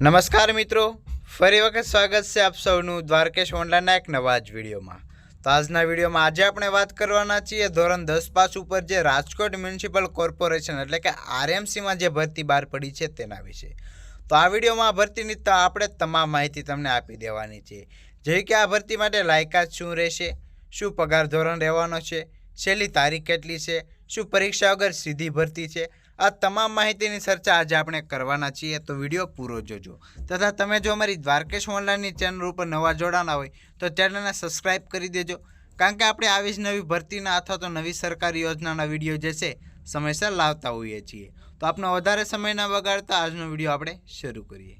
નમસ્કાર મિત્રો. ફરી વખત સ્વાગત છે આપ સૌનું દ્વારકેશ ઓનલાઈનના એક નવા જ વિડીયોમાં. તો આજના વિડીયોમાં આજે આપણે વાત કરવાના છીએ ધોરણ દસ પાસ ઉપર જે રાજકોટ મ્યુનિસિપલ કોર્પોરેશન એટલે કે આરએમસીમાં જે ભરતી બહાર પડી છે તેના વિશે. તો આ વિડીયોમાં ભરતીની તો, આપણે તમામ માહિતી તમને આપી દેવાની છે. જેવી કે આ ભરતી માટે લાયકાત શું રહેશે? શું પગાર ધોરણ રહેવાનો છે? છેલ્લી તારીખ કેટલી છે? શું પરીક્ષા વગર સીધી ભરતી છે? આ તમામ માહિતીની ચર્ચા આજે આપણે કરવાના છીએ, તો વીડિયો પૂરો જોજો. તથા તમે જો અમારી દ્વારકેશ ઓનલાઈનની ચેનલ ઉપર નવા જોડાના હોય, તો ચેનલને સબસ્ક્રાઈબ કરી દેજો. કારણ કે આપણે આવી જ નવી ભરતીના અથવા તો નવી સરકારી યોજનાના વીડિયો જે છે, સમયસર લાવતા હોઈએ છીએ. તો આપનો વધારે સમય ન બગાડતા, આજનો વીડિયો આપણે શરૂ કરીએ.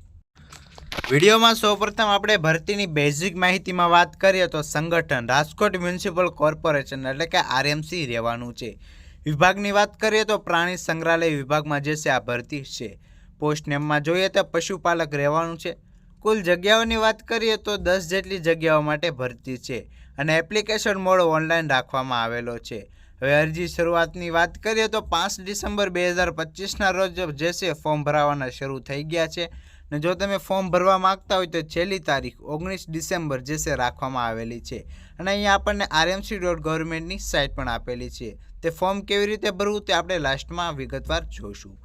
વિડીયોમાં સૌપ્રથમ આપણે ભરતીની બેઝિક માહિતીમાં વાત કરીએ, તો સંગઠન રાજકોટ મ્યુનિસિપલ કોર્પોરેશન એટલે કે આરએમસી રહેવાનું છે. વિભાગની વાત કરીએ તો પ્રાણી સંગ્રહાલય વિભાગમાં જે છે આ ભરતી છે. પોસ્ટ નેમમાં જોઈએ તો પશુપાલક રહેવાનું છે. કુલ જગ્યાઓની વાત કરીએ તો દસ જેટલી જગ્યાઓ માટે ભરતી છે અને એપ્લિકેશન મોડ ઓનલાઈન રાખવામાં આવેલો છે. હવે અરજી શરૂઆતની વાત કરીએ તો પાંચ ડિસેમ્બર બે હજાર પચીસના રોજ જે છે ફોર્મ ભરાવાના શરૂ થઈ ગયા છે. ને જો તમે ફોર્મ ભરવા માગતા હોય તો છેલ્લી તારીખ ઓગણીસ ડિસેમ્બર જે છે રાખવામાં આવેલી છે. અને અહીંયા આપણને આરએમસી ડોટ ગવર્મેન્ટની સાઇટ પણ આપેલી છે. તે ફોર્મ કેવી રીતે ભરવું તે આપણે લાસ્ટમાં વિગતવાર જોઈશું.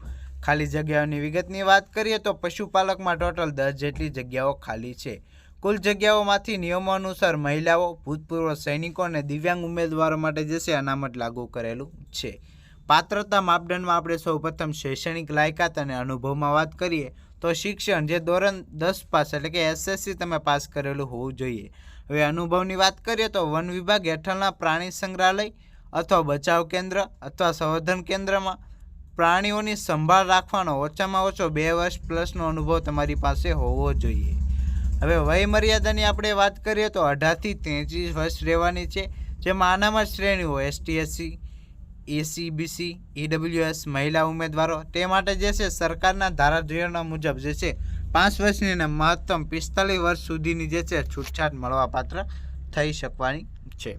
ખાલી જગ્યાઓની વિગતની વાત કરીએ તો પશુપાલકમાં ટોટલ દસ જેટલી જગ્યાઓ ખાલી છે. કુલ જગ્યાઓમાંથી નિયમો અનુસાર મહિલાઓ, ભૂતપૂર્વ સૈનિકો અને દિવ્યાંગ ઉમેદવારો માટે જે છે અનામત લાગુ કરેલું છે. પાત્રતા માપદંડમાં આપણે સૌપ્રથમ શૈક્ષણિક લાયકાત અને અનુભવમાં વાત કરીએ તો શિક્ષણ જે ધોરણ દસ પાસ એટલે કે એસએસસી તમે પાસ કરેલું હોવું જોઈએ. હવે અનુભવની વાત કરીએ તો વન વિભાગ હેઠળના પ્રાણી સંગ્રહાલય અથવા બચાવ કેન્દ્ર અથવા સંવર્ધન કેન્દ્રમાં પ્રાણીઓની સંભાળ રાખવાનો ઓછામાં ઓછો બે વર્ષ પ્લસનો અનુભવ તમારી પાસે હોવો જોઈએ. હવે વય મર્યાદાની આપણે વાત કરીએ તો અઢારથી તેત્રીસ વર્ષ રહેવાની છે, જેમાં આનામાં શ્રેણીઓ ST SC AC BC EWS મહિલા ઉમેદવારો. તે માટે જે છે સરકારના ધારાધોરણો મુજબ જે છે પાંચ વર્ષની અને મહત્તમ પિસ્તાલીસ વર્ષ સુધીની જે છે છૂટછાટ મળવાપાત્ર થઈ શકવાની છે.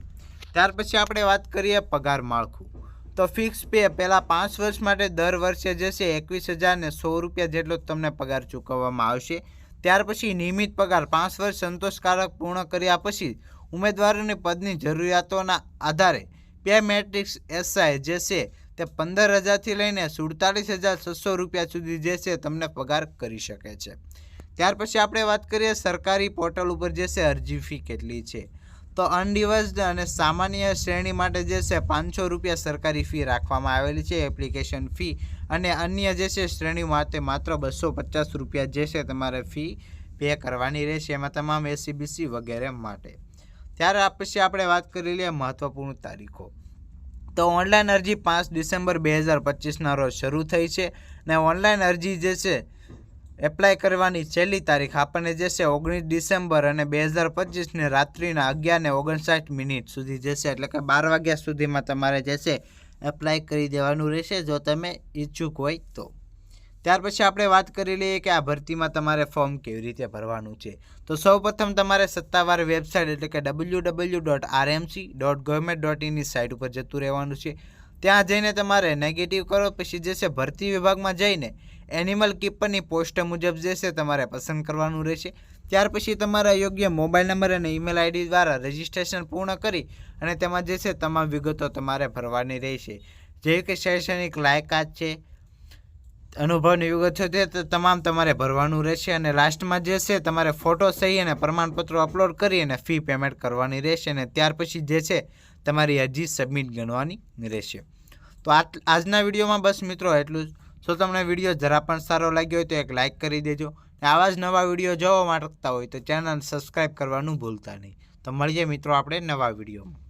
ત્યાર પછી આપણે વાત કરીએ પગાર માળખું. તો ફિક્સ પે પહેલાં પાંચ વર્ષ માટે દર વર્ષે જે છે એકવીસ હજાર સો રૂપિયા જેટલો તમને પગાર ચૂકવવામાં આવશે. ત્યાર પછી નિયમિત પગાર પાંચ વર્ષ સંતોષકારક પૂર્ણ કર્યા પછી ઉમેદવારોની પદની જરૂરિયાતોના આધારે પે મેટ્રિક્સ એસઆઈ જે છે તે પંદર હજારથી લઈને સુડતાલીસ હજાર છસો રૂપિયા સુધી જે છે તમને પગાર કરી શકે છે. ત્યાર પછી આપણે વાત કરીએ સરકારી પોર્ટલ ઉપર જે છે અરજી ફી કેટલી છે. તો અનડિવર્સ્ડ અને સામાન્ય શ્રેણી માટે જે છે પાંચસો રૂપિયા સરકારી ફી રાખવામાં આવેલી છે, એપ્લિકેશન ફી. અને અન્ય જે છે શ્રેણી માટે માત્ર બસો પચાસ રૂપિયા જે છે તમારે ફી પે કરવાની રહેશે, એમાં તમામ એસીબીસી વગેરે માટે. ત્યારે પછી આપણે વાત કરી લઈએ મહત્ત્વપૂર્ણ તારીખો. તો ઓનલાઈન અરજી પાંચ ડિસેમ્બર બે હજાર પચીસના રોજ શરૂ થઈ છે. ને ઓનલાઈન અરજી જે છે એપ્લાય કરવાની છેલ્લી તારીખ આપણને જે છે ઓગણીસ ડિસેમ્બર અને બે હજાર પચીસને રાત્રિના અગિયાર ને ઓગણસાઠ મિનિટ સુધી જે છે એટલે કે બાર વાગ્યા સુધીમાં તમારે જે છે એપ્લાય કરી દેવાનું રહેશે જો તમે ઈચ્છુક હોય તો. ત્યાર પછી આપણે વાત કરી લઈએ કે આ ભરતીમાં તમારે ફોર્મ કેવી રીતે ભરવાનું છે. તો સૌપ્રથમ તમારે સત્તાવાર વેબસાઇટ એટલે કે W W dot RMC dot government dot ઇનની site ઉપર જતું રહેવાનું છે. ત્યાં જઈને તમારે નેગેટિવ કરો, પછી જે છે ભરતી વિભાગમાં જઈને એનિમલ કીપરની પોસ્ટ મુજબ જે છે તમારે પસંદ કરવાનું રહેશે. ત્યાર પછી તમારા યોગ્ય મોબાઈલ નંબર અને ઈમેલ આઈડી દ્વારા રજિસ્ટ્રેશન પૂર્ણ કરી અને તેમાં જે છે તમામ વિગતો તમારે ભરવાની રહેશે. જેવી કે શૈક્ષણિક લાયકાત છે, અનુભવની વિગત છે, તે તમામ તમારે ભરવાનું રહેશે અને લાસ્ટમાં જે છે તમારે ફોટો સહી અને પ્રમાણપત્રો અપલોડ કરી અને ફી પેમેન્ટ કરવાની રહેશે અને ત્યાર પછી જે છે તમારી અરજી સબમિટ ગણવાની રહેશે. તો આજના વિડીયોમાં બસ મિત્રો એટલું જ. જો તમને વીડિયો જરા પણ સારો લાગ્યો હોય તો એક લાઇક કરી દેજો. આવા જ નવા વીડિયો જોવા માંગતા હોય તો ચેનલ સબસ્ક્રાઈબ કરવાનું ભૂલતા નહીં. તો મળીએ મિત્રો આપણે નવા વિડીયોમાં.